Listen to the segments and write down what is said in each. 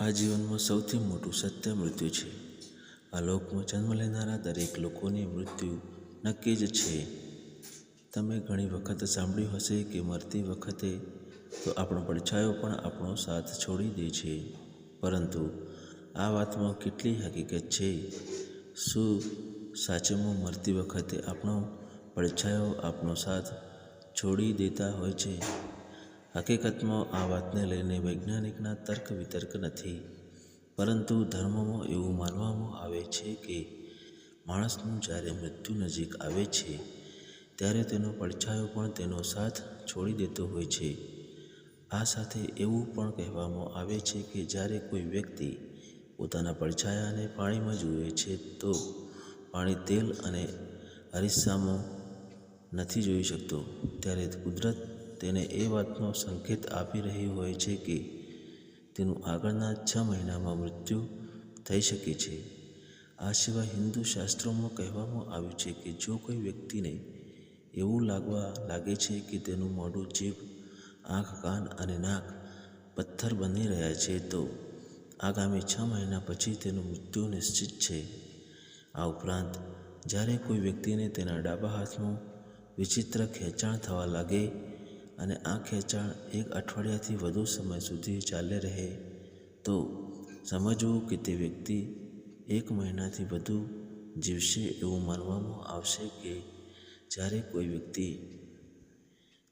આ જીવનમાં સૌથી મોટું સત્ય મૃત્યુ છે. આ લોકમાં જન્મ લેનારા દરેક લોકોની મૃત્યુ નક્કી જ છે. તમે ઘણી વખત સાંભળ્યું હશે કે મરતી વખતે તો આપણો પડછાયો પણ આપણો સાથ છોડી દે છે. પરંતુ આ વાતમાં કેટલી હકીકત છે? શું સાચેમાં મરતી વખતે આપણો પડછાયો આપણો સાથ છોડી દેતા હોય છે? હકીકતમાં આ વાતને લઈને વૈજ્ઞાનિકના તર્ક વિતર્ક નથી, પરંતુ ધર્મમાં એવું માનવામાં આવે છે કે માણસનું જ્યારે મૃત્યુ નજીક આવે છે, ત્યારે તેનો પડછાયો પણ તેનો સાથ છોડી દેતો હોય છે. આ સાથે એવું પણ કહેવામાં આવે છે કે જ્યારે કોઈ વ્યક્તિ પોતાના પડછાયાને પાણીમાં જુએ છે, તો પાણી તેલ અને અરીસામાં નથી જોઈ શકતો. ત્યારે કુદરત તેને એ વાતનો સંકેત આપી રહી હોય છે કે તેનું આગળના છ મહિનામાં મૃત્યુ થઈ શકે છે. આ સિવાય હિન્દુ શાસ્ત્રોમાં કહેવામાં આવ્યું છે કે જો કોઈ વ્યક્તિને એવું લાગવા લાગે છે કે તેનું મોઢું જીભ, આંખ, કાન અને નાક પથ્થર બની રહ્યા છે, તો આગામી છ મહિના પછી તેનું મૃત્યુ નિશ્ચિત છે. આ ઉપરાંત, જ્યારે કોઈ વ્યક્તિને તેના ડાબા હાથનું વિચિત્ર ખેંચાણ થવા લાગે અને આ ખેંચાણ એક અઠવાડિયાથી વધુ સમય સુધી ચાલે રહે, તો સમજવું કે તે વ્યક્તિ એક મહિનાથી વધુ જીવશે એવું માનવામાં આવશે કે જ્યારે કોઈ વ્યક્તિ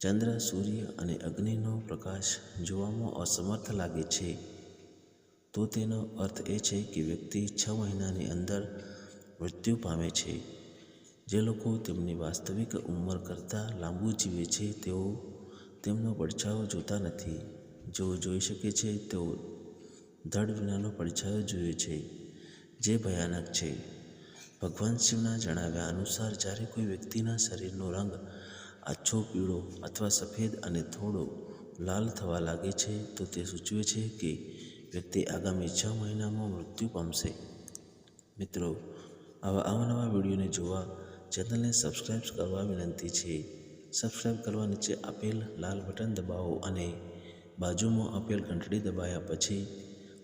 ચંદ્ર, સૂર્ય અને અગ્નિનો પ્રકાશ જોવામાં અસમર્થ લાગે છે, તો તેનો અર્થ એ છે કે વ્યક્તિ છ મહિનાની અંદર મૃત્યુ પામે છે. જે લોકો તેમની વાસ્તવિક ઉંમર કરતાં લાંબુ જીવે છે, તેઓ તેમનો પડછાયો જોતા નથી. જેઓ જોઈ શકે છે, તેઓ ધડ વિનાનો પડછાયો જુએ છે, જે ભયાનક છે. ભગવાન શિવના જણાવ્યા અનુસાર, જ્યારે કોઈ વ્યક્તિના શરીરનો રંગ આછો પીળો અથવા સફેદ અને થોડો લાલ થવા લાગે છે, તો તે સૂચવે છે કે વ્યક્તિ આગામી છ મહિનામાં મૃત્યુ પામશે. મિત્રો, આવા અવનવા વિડીયોને જોવા ચેનલને સબસ્ક્રાઈબ કરવા વિનંતી છે. સબસ્ક્રાઈબ કરવા નીચે આપેલ લાલ બટન દબાવો અને બાજુમાં આપેલ ઘંટડી દબાયા પછી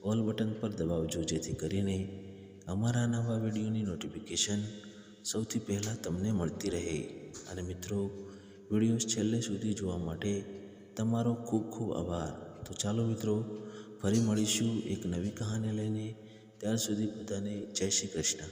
ઓલ બટન પર દબાવજો, જેથી કરીને અમારા નવા વિડીયોની નોટિફિકેશન સૌથી પહેલાં તમને મળતી રહે. અને મિત્રો, વિડીયોઝ છેલ્લે સુધી જોવા માટે તમારો ખૂબ ખૂબ આભાર. તો ચાલો મિત્રો, ફરી મળીશું એક નવી કહાની લઈને. ત્યાર સુધી બધાને જય શ્રી કૃષ્ણ.